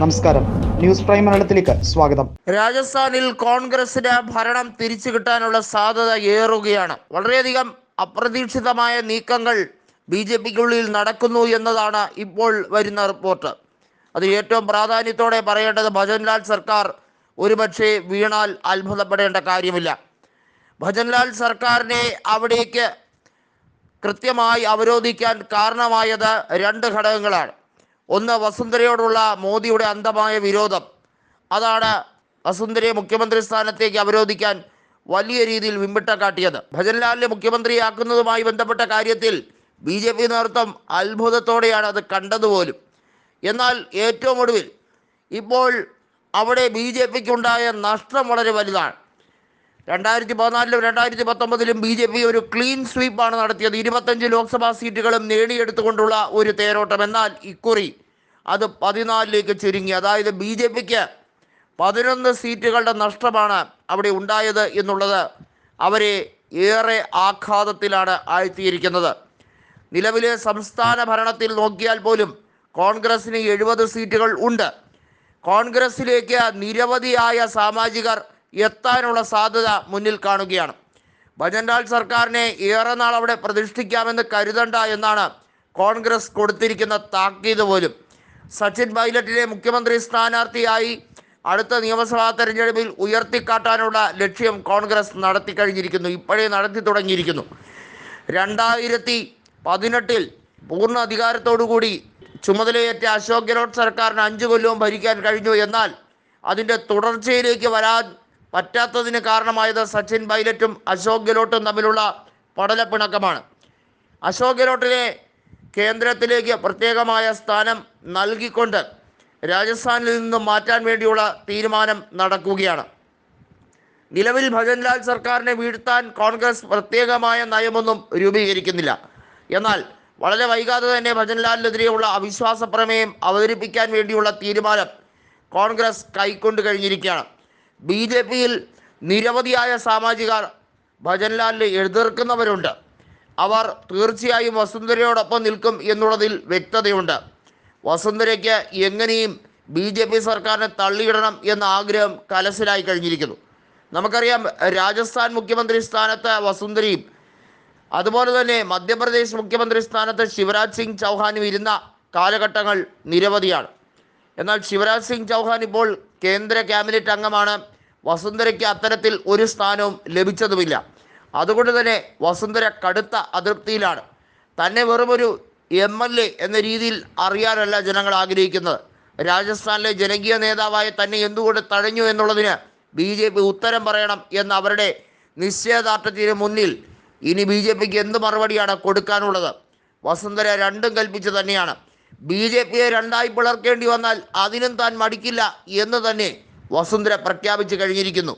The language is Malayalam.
നമസ്കാരം. ന്യൂസ് പ്രൈം മലയാളത്തിലേക്ക് സ്വാഗതം. രാജസ്ഥാനിൽ കോൺഗ്രസിന് ഭരണം തിരിച്ചു കിട്ടാനുള്ള സാധ്യത ഏറുകയാണ്. വളരെയധികം അപ്രതീക്ഷിതമായ നീക്കങ്ങൾ ബി ജെ പിക്കുള്ളിൽ നടക്കുന്നു എന്നതാണ് ഇപ്പോൾ വരുന്ന റിപ്പോർട്ട്. അത് ഏറ്റവും പ്രാധാന്യത്തോടെ പറയേണ്ടത് ഭജൻലാൽ സർക്കാർ ഒരുപക്ഷെ വീണാൽ അത്ഭുതപ്പെടേണ്ട കാര്യമില്ല. ഭജൻലാൽ സർക്കാരിനെ അവിടേക്ക് കൃത്യമായി അവരോധിക്കാൻ കാരണമായത് രണ്ട് ഘടകങ്ങളാണ്. ഒന്ന് വസുന്ധരയോടുള്ള മോദിയുടെ അന്ധമായ വിരോധം. അതാണ് വസുന്ധരയെ മുഖ്യമന്ത്രി സ്ഥാനത്തേക്ക് അവരോധിക്കാൻ വലിയ രീതിയിൽ വിമ്പിട്ട കാട്ടിയത്. ഭജൻലാലിനെ മുഖ്യമന്ത്രിയാക്കുന്നതുമായി ബന്ധപ്പെട്ട കാര്യത്തിൽ ബി ജെ പി നേതൃത്വം അത്ഭുതത്തോടെയാണ് അത് കണ്ടതുപോലും എന്നാൽ ഏറ്റവും ഒടുവിൽ ഇപ്പോൾ അവിടെ ബി ജെ പിക്കുണ്ടായ നഷ്ടം വളരെ വലുതാണ്. രണ്ടായിരത്തി പതിനാലിലും രണ്ടായിരത്തി പത്തൊമ്പതിലും ബി ജെ പി ഒരു ക്ലീൻ സ്വീപ്പാണ് നടത്തിയത്. ഇരുപത്തഞ്ച് ലോക്സഭാ സീറ്റുകളും നേടിയെടുത്തുകൊണ്ടുള്ള ഒരു തേരോട്ടം. എന്നാൽ ഇക്കുറി അത് പതിനാലിലേക്ക് ചുരുങ്ങി. അതായത് ബി ജെ പിക്ക് പതിനൊന്ന് സീറ്റുകളുടെ നഷ്ടമാണ് അവിടെ ഉണ്ടായത് എന്നുള്ളത് അവരെ ഏറെ ആഘാതത്തിലാണ് ആഴ്ത്തിയിരിക്കുന്നത്. നിലവിലെ സംസ്ഥാന ഭരണത്തിൽ നോക്കിയാൽ പോലും കോൺഗ്രസിന് എഴുപത് സീറ്റുകൾ ഉണ്ട്. കോൺഗ്രസിലേക്ക് നിരവധിയായ സാമാജികർ എത്താനുള്ള സാധ്യത മുന്നിൽ കാണുകയാണ്. ഭജൻലാൽ സർക്കാരിനെ ഏറെ നാൾ അവിടെ പ്രതിഷ്ഠിക്കാമെന്ന് കരുതണ്ട എന്നാണ് കോൺഗ്രസ് കൊടുത്തിരിക്കുന്ന താക്കീത് പോലും. സച്ചിൻ പൈലറ്റിനെ മുഖ്യമന്ത്രി സ്ഥാനാർത്ഥിയായി അടുത്ത നിയമസഭാ തെരഞ്ഞെടുപ്പിൽ ഉയർത്തിക്കാട്ടാനുള്ള ലക്ഷ്യം കോൺഗ്രസ് നടത്തി കഴിഞ്ഞിരിക്കുന്നു. ഇപ്പോഴേ നടത്തി തുടങ്ങിയിരിക്കുന്നു. രണ്ടായിരത്തി പതിനെട്ടിൽ പൂർണ അധികാരത്തോടുകൂടി ചുമതലയേറ്റ അശോക് ഗെഹ്ലോട്ട് സർക്കാരിന് അഞ്ച് കൊല്ലവും ഭരിക്കാൻ കഴിഞ്ഞു. എന്നാൽ അതിന്റെ തുടർച്ചയിലേക്ക് വരാൻ പറ്റാത്തതിന് കാരണമായത് സച്ചിൻ പൈലറ്റും അശോക് ഗെലോട്ടും തമ്മിലുള്ള പടലപ്പിണക്കമാണ്. അശോക് ഗെലോട്ടിനെ കേന്ദ്രത്തിലേക്ക് പ്രത്യേകമായ സ്ഥാനം നൽകിക്കൊണ്ട് രാജസ്ഥാനിൽ നിന്നും മാറ്റാൻ വേണ്ടിയുള്ള തീരുമാനം നടക്കുകയാണ്. നിലവിൽ ഭജൻലാൽ സർക്കാരിനെ വീഴ്ത്താൻ കോൺഗ്രസ് പ്രത്യേകമായ നയമൊന്നും രൂപീകരിക്കുന്നില്ല. എന്നാൽ വളരെ വൈകാതെ തന്നെ ഭജൻലാലിനെതിരെയുള്ള അവിശ്വാസ പ്രമേയം അവതരിപ്പിക്കാൻ വേണ്ടിയുള്ള തീരുമാനം കോൺഗ്രസ് കൈക്കൊണ്ടു കഴിഞ്ഞിരിക്കുകയാണ്. ബി ജെ പിയിൽ നിരവധിയായ സാമാജികർ ഭജൻലാലിനെ എതിർക്കുന്നവരുണ്ട്. അവർ തീർച്ചയായും വസുന്ധരയോടൊപ്പം നിൽക്കും എന്നുള്ളതിൽ വ്യക്തതയുണ്ട്. വസുന്ധരയ്ക്ക് എങ്ങനെയും ബി ജെ പി സർക്കാരിനെ തള്ളിയിടണം എന്ന ആഗ്രഹം കലശലായി കഴിഞ്ഞിരിക്കുന്നു. നമുക്കറിയാം രാജസ്ഥാൻ മുഖ്യമന്ത്രി സ്ഥാനത്ത് വസുന്ധരയും അതുപോലെ തന്നെ മധ്യപ്രദേശ് മുഖ്യമന്ത്രി സ്ഥാനത്ത് ശിവരാജ് സിംഗ് ചൗഹാനും ഇരുന്ന കാലഘട്ടങ്ങൾ നിരവധിയാണ്. എന്നാൽ ശിവരാജ് സിംഗ് ചൗഹാൻ ഇപ്പോൾ കേന്ദ്ര ക്യാബിനറ്റ് അംഗമാണ്. വസുന്ധരയ്ക്ക് അത്തരത്തിൽ ഒരു സ്ഥാനവും ലഭിച്ചതുമില്ല. അതുകൊണ്ട് തന്നെ വസുന്ധര കടുത്ത അതൃപ്തിയിലാണ്. തന്നെ വെറുമൊരു എം എൽ എ എന്ന രീതിയിൽ അറിയാനല്ല ജനങ്ങൾ ആഗ്രഹിക്കുന്നത്. രാജസ്ഥാനിലെ ജനകീയ നേതാവായ തന്നെ എന്തുകൊണ്ട് തഴഞ്ഞു എന്നുള്ളതിന് ബി ജെ പി ഉത്തരം പറയണം എന്ന അവരുടെ നിശ്ചയദാർഢ്യത്തിന് മുന്നിൽ ഇനി ബി ജെ പിക്ക് എന്ത് മറുപടിയാണ് കൊടുക്കാനുള്ളത്? വസുന്ധര രണ്ടും കൽപ്പിച്ച് തന്നെയാണ്. ബി ജെ പിയെ രണ്ടായി പിളർക്കേണ്ടി വന്നാൽ അതിനും താൻ മടിക്കില്ല എന്ന് തന്നെ വസുന്ധര പ്രഖ്യാപിച്ചു കഴിഞ്ഞിരിക്കുന്നു.